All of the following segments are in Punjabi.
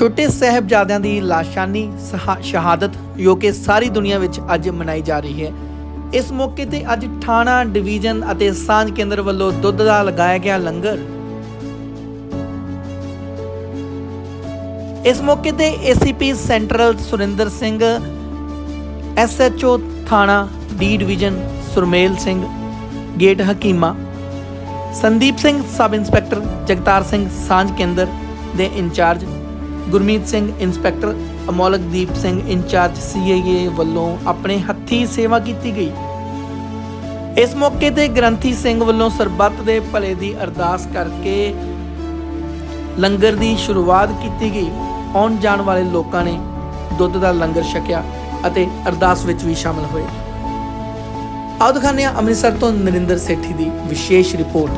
ਛੋਟੇ ਸਾਹਿਬਜ਼ਾਦਿਆਂ ਦੀ ਲਾਸ਼ਾਨੀ, ਸਹਾ- ਸ਼ਹਾਦਤ ਜੋ ਕਿ ਸਾਰੀ ਦੁਨੀਆ ਵਿੱਚ ਅੱਜ ਮਨਾਈ ਜਾ ਰਹੀ ਹੈ। ਇਸ ਮੌਕੇ ਤੇ ਅੱਜ ਥਾਣਾ, ਡਿਵੀਜ਼ਨ ਅਤੇ ਸਾਂਝ ਕੇਂਦਰ ਵੱਲੋਂ ਦੁੱਧ ਦਾ ਲਗਾਇਆ ਗਿਆ ਲੰਗਰ। ਇਸ ਮੌਕੇ ਤੇ ACP central Surinder Singh SHO ਥਾਣਾ D division Surmel Singh, gate Hakima, Sandeep Singh sub inspector Jagtar Singh Saanjh Kendra ਦੇ incharge Gurmeet Singh, inspector Amolakdeep Singh, incharge CIA ਵੱਲੋਂ ਆਪਣੇ ਹੱਥੀ ਸੇਵਾ ਕੀਤੀ ਗਈ। ਇਸ ਮੌਕੇ ਤੇ ਗ੍ਰੰਥੀ ਸਿੰਘ ਵੱਲੋਂ ਸਰਬੱਤ ਦੇ ਭਲੇ ਦੀ ਅਰਦਾਸ ਕਰਕੇ ਲੰਗਰ ਦੀ ਸ਼ੁਰੂਆਤ ਕੀਤੀ ਗਈ। ਆਉਣ ਜਾਣ ਵਾਲੇ ਲੋਕਾਂ ਨੇ ਦੁੱਧ ਦਾ ਲੰਗਰ ਛਕਿਆ ਅਤੇ ਅਰਦਾਸ ਵਿੱਚ ਵੀ ਸ਼ਾਮਲ ਹੋਏ। ਆਓ ਦਿਖਾਉਂਦੇ ਹਾਂ ਅੰਮ੍ਰਿਤਸਰ ਤੋਂ ਨਰਿੰਦਰ ਸੇਠੀ ਦੀ ਵਿਸ਼ੇਸ਼ ਰਿਪੋਰਟ।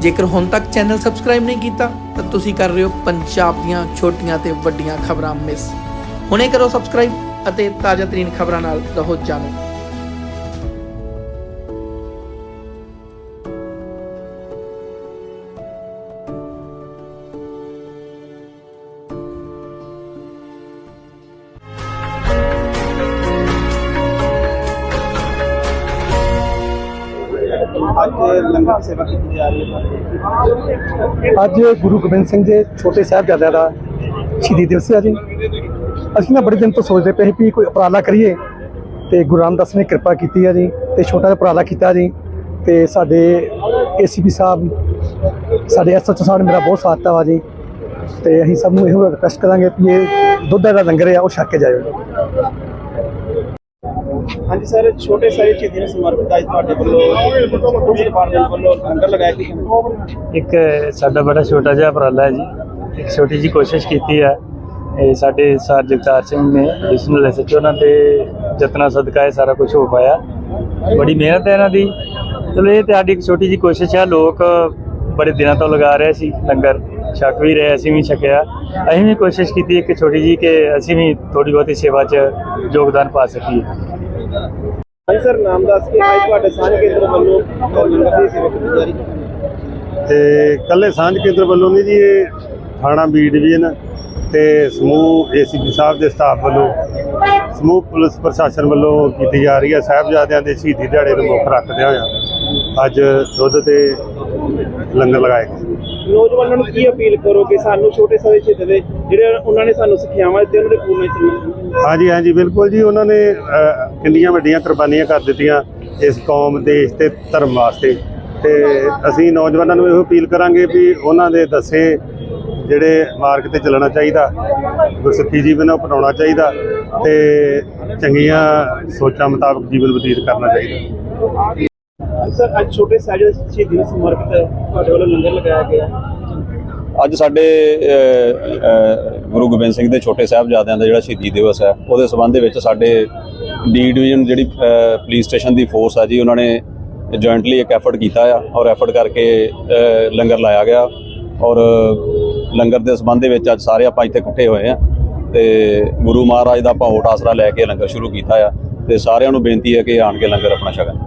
ਜੇਕਰ ਹੁਣ ਤੱਕ ਚੈਨਲ ਸਬਸਕ੍ਰਾਈਬ ਨਹੀਂ ਕੀਤਾ, ਤਾਂ ਤੁਸੀਂ ਕਰ ਰਹੇ ਹੋ ਪੰਜਾਬ ਦੀਆਂ ਛੋਟੀਆਂ ਤੇ ਵੱਡੀਆਂ ਖਬਰਾਂ ਮਿਸ। ਹੁਣੇ ਕਰੋ ਸਬਸਕ੍ਰਾਈਬ ਅਤੇ ਤਾਜ਼ਾ ਤਰੀਨ ਖਬਰਾਂ ਨਾਲ ਰਹੋ ਜਾਣੋ। ਅੱਜ ਲੰਗਰ ਸੇਵਾ ਕੀਤੀ ਜਾ ਰਹੀ ਹੈ। ਅੱਜ ਗੁਰੂ ਗੋਬਿੰਦ ਸਿੰਘ ਜੀ ਛੋਟੇ ਸਾਹਿਬਜ਼ਾਦਿਆਂ ਦਾ ਸ਼ਹੀਦੀ ਦਿਵਸ ਹੈ ਜੀ। ਅਸੀਂ ਨਾ ਬੜੇ ਦਿਨ ਤੋਂ ਸੋਚਦੇ ਪਏ ਸੀ ਵੀ ਕੋਈ ਉਪਰਾਲਾ ਕਰੀਏ ਤੇ ਗੁਰੂ ਰਾਮਦਾਸ ਨੇ ਕਿਰਪਾ ਕੀਤੀ ਆ ਜੀ ਤੇ ਛੋਟਾ ਜਿਹਾ ਉਪਰਾਲਾ ਕੀਤਾ ਜੀ ਤੇ ਸਾਡੇ ਏਸੀਪੀ ਸਾਹਿਬ, ਸਾਡੇ ਐਸਐਚਓ ਸਾਹਿਬ ਨੇ ਮੇਰਾ ਬਹੁਤ ਸਾਥ ਦਿੱਤਾ ਵਾ ਜੀ ਤੇ ਅਸੀਂ ਸਭ ਨੂੰ ਇਹੋ ਰਿਕਵੈਸਟ ਕਰਾਂਗੇ ਕਿ ਇਹ ਦੁੱਧ ਦਾ ਲੰਗਰ ਆ, ਉਹ ਛਕ ਕੇ ਜਾਇਓ ਹਾਂਜੀ ਸਰ, ਛੋਟੇ ਸਾਰੇ ਚੀਜ਼ਾਂ ਨੂੰ ਸਮਰਪਿਤ ਅੱਜ ਤੁਹਾਡੇ ਵੱਲੋਂ ਪੁਲਿਸ ਡਿਪਾਰਟਮੈਂਟ ਵੱਲੋਂ ਲੰਗਰ ਲਗਾਇਆ ਗਿਆ। ਇੱਕ ਸਾਡਾ ਬੜਾ ਛੋਟਾ ਜਿਹਾ ਉਪਰਾਲਾ ਹੈ ਜੀ। ਇੱਕ ਛੋਟੀ ਜੀ ਕੋਸ਼ਿਸ਼ ਕੀਤੀ ਹੈ। ਇਹ ਸਾਡੇ ਸਰ ਜਗਤਾਰ ਸਿੰਘ ਨੇ ਐਡੀਸ਼ਨਲ ਐਸਐਚਓ ਉਹਨਾਂ ਦੇ ਯਤਨਾਂ ਸਦਕਾ ਇਹ ਸਾਰਾ ਕੁਝ ਹੋ ਪਾਇਆ। ਬੜੀ ਮਿਹਨਤ ਹੈ ਇਹਨਾਂ ਦੀ। ਚਲੋ, ਇਹ ਤੇ ਸਾਡੀ ਇੱਕ ਛੋਟੀ ਜੀ ਕੋਸ਼ਿਸ਼ ਹੈ। ਲੋਕ ਬੜੇ ਦਿਨਾਂ ਤੋਂ ਲਗਾ ਰਹੇ ਸੀ ਲੰਗਰ। ਛਕ ਵੀ ਰਹੇ, ਅਸੀਂ ਵੀ ਛਕਿਆ। ਅਸੀਂ ਵੀ ਕੋਸ਼ਿਸ਼ ਕੀਤੀ ਇੱਕ ਛੋਟੀ ਜੀ ਕਿ ਅਸੀਂ ਵੀ ਥੋੜੀ ਬਹੁਤੀ ਸੇਵਾ 'ਚ ਯੋਗਦਾਨ ਪਾ ਸਕੀਏ। ਹਾਂਜੀ ਸਰ ਨਾਮ ਦੱਸ ਕੇ ਅੱਜ ਤੁਹਾਡੇ ਸਾਂਝ ਕੇਂਦਰ ਵੱਲੋਂ। ਲੰਗਰ ਦੀ ਸੇਵਾ ਕੀਤੀ ਜਾ ਰਹੀ ਹੈ ਤੇ ਕੱਲੇ ਸਾਂਝ ਕੇਂਦਰ ਵੱਲੋਂ ਨਹੀਂ ਜੀ ਇਹ ਥਾਣਾ ਬੀ ਡਿਵੀਜ਼ਨ ਤੇ ਸਮੂਹ ਏਸੀਪੀ ਸਾਹਿਬ ਦੇ ਸਟਾਫ ਵੱਲੋਂ ਸਮੂਹ ਪੁਲਿਸ ਪ੍ਰਸ਼ਾਸਨ ਵੱਲੋਂ ਕੀਤੀ ਜਾ ਰਹੀ ਹੈ। ਸਾਹਿਬਜ਼ਾਦਿਆਂ ਦੇ ਸ਼ਹੀਦੀ ਦਿਹਾੜੇ ਨੂੰ ਮੁੱਖ ਰੱਖਦਿਆਂ ਹੋਇਆ ਅੱਜ ਦੁੱਧ ਤੇ ਲੰਗਰ ਲਗਾਏ ਗਏ। ਨੌਜਵਾਨਾਂ ਨੂੰ ਕੀ ਅਪੀਲ ਕਰੋਗੇ? ਸਾਨੂੰ ਛੋਟੇ ਸਾਰੇ ਛੇਤੇ ਦੇ ਜਿਹੜੇ ਉਹਨਾਂ ਨੇ ਸਾਨੂੰ ਸਿੱਖਿਆਵਾਂ ਦਿੱਤੀਆਂ ਉਹਨਾਂ ਦੇ ਪੂਰਨ ਚੱਲਣਾ ਹਾਂਜੀ ਹਾਂਜੀ ਬਿਲਕੁਲ ਜੀ। ਉਹਨਾਂ ਨੇ ਕਿੰਨੀਆਂ ਵੱਡੀਆਂ ਕੁਰਬਾਨੀਆਂ ਕਰ ਦਿੱਤੀਆਂ ਇਸ ਕੌਮ ਦੇਸ਼ ਤੇ ਧਰਮ ਵਾਸਤੇ। ਤੇ ਅਸੀਂ ਨੌਜਵਾਨਾਂ ਨੂੰ ਇਹੋ ਅਪੀਲ ਕਰਾਂਗੇ ਵੀ ਉਹਨਾਂ ਦੇ ਦੱਸੇ ਜਿਹੜੇ ਮਾਰਗ ਤੇ ਚੱਲਣਾ ਚਾਹੀਦਾ ਗੁਰਸਿੱਖੀ ਜੀਵਨ ਨੂੰ ਅਪਣਾਉਣਾ ਚਾਹੀਦਾ ਤੇ ਚੰਗੀਆਂ ਸੋਚਾਂ ਮੁਤਾਬਕ ਜੀਵਨ ਬਤੀਤ ਕਰਨਾ ਚਾਹੀਦਾ। ਸਰ ਅੱਜ ਛੋਟੇ ਸ਼ਹੀਦੀ ਨੂੰ ਸਮਰਪਿਤ ਤੁਹਾਡੇ ਵੱਲੋਂ ਲੰਗਰ ਲਗਾਇਆ ਗਿਆ ਅੱਜ ਸਾਡੇ ਗੁਰੂ ਗੋਬਿੰਦ ਸਿੰਘ ਦੇ ਛੋਟੇ ਸਾਹਿਬਜ਼ਾਦਿਆਂ ਦਾ ਜਿਹੜਾ ਸ਼ਹੀਦੀ ਦਿਵਸ ਹੈ ਉਹਦੇ ਸਬੰਧ ਦੇ ਵਿੱਚ ਸਾਡੇ ਡੀ ਡਿਵੀਜ਼ਨ ਜਿਹੜੀ ਪੁਲਿਸ ਸਟੇਸ਼ਨ ਦੀ ਫੋਰਸ ਆ ਜੀ, ਉਹਨਾਂ ਨੇ ਜੁਆਇੰਟਲੀ ਇੱਕ ਐਫਰਟ ਕੀਤਾ ਆ ਔਰ ਐਫਰਟ ਕਰਕੇ ਲੰਗਰ ਲਾਇਆ ਗਿਆ ਔਰ ਲੰਗਰ ਦੇ ਸਬੰਧ ਦੇ ਵਿੱਚ ਅੱਜ ਸਾਰੇ ਆਪਾਂ ਇੱਥੇ ਇਕੱਠੇ ਹੋਏ ਆ ਤੇ ਗੁਰੂ ਮਹਾਰਾਜ ਦਾ ਆਪਾਂ ਓਟ ਆਸਰਾ ਲੈ ਕੇ ਲੰਗਰ ਸ਼ੁਰੂ ਕੀਤਾ ਆ ਤੇ ਸਾਰਿਆਂ ਨੂੰ ਬੇਨਤੀ ਹੈ ਕਿ ਆਣ ਕੇ ਲੰਗਰ ਆਪਣਾ ਛਕਣ।